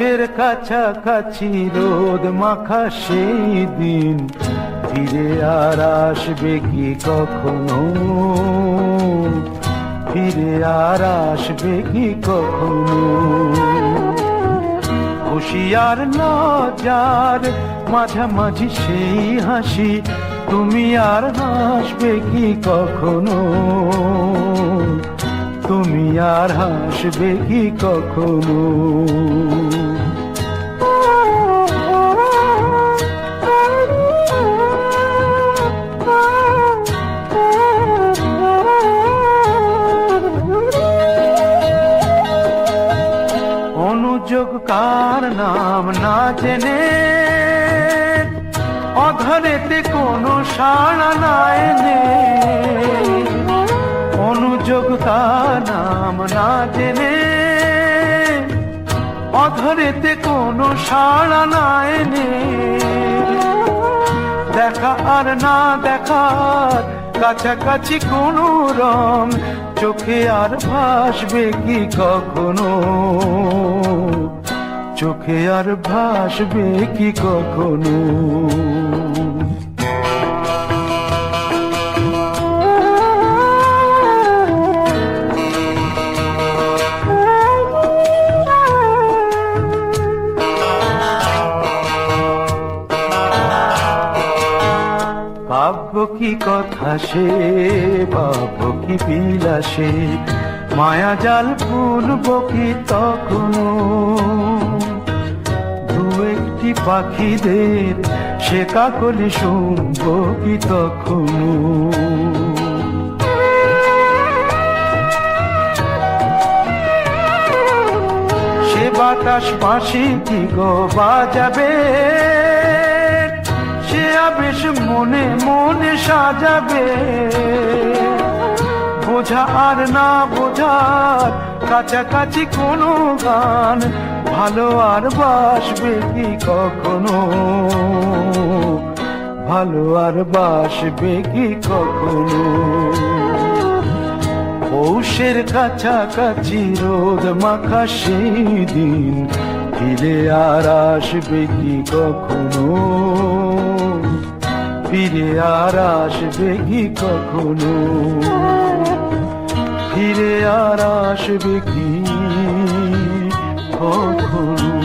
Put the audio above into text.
পৌষের কাছাকাছি রোদ মাখা সেই দিন। ফিরে আর আসবে কি কখনো? ফিরে আর আসবে কি কখনো? হুশিয়ার লজার মাঝামাঝি সেই হাসি, তুমি আর হাসবে কি কখনো? তুমি আর হাসবে কি কখনো? কার নাম না জেনে অধরেতে কোনো সাড়া না এনে। অনুযোগ তার নাম না জেনে অধরেতে কোনো সাড়া না এনে। দেখা আর না দেখার কাছাকাছি কোনো রং চোখে আর ভাসবে কি কখনো? চোখে আর ভাসবে কি কখনো? কি কথা সে ভাব কি বিলাসে, মায়া জাল ফুলব কি তখনো? পাখিদের সে কাকলি শুনব কি তখনো সে বাতাস পাশে কি গো বাজাবে? সে আবেশ মনে মনে সাজাবে। বোঝা আর না বোঝার কাছাকাছি কোনো গান ভালো আর বাসবে কি কখনো? ভালো আর বাসবে কি কখনো? পৌষের কাছাকাছি রোদ মাখা সেই দিন ফিরে আর আসবে কি কখনো? ফিরে আর আসবে কি কখনো? ফিরে আর আসবে কি? কখনো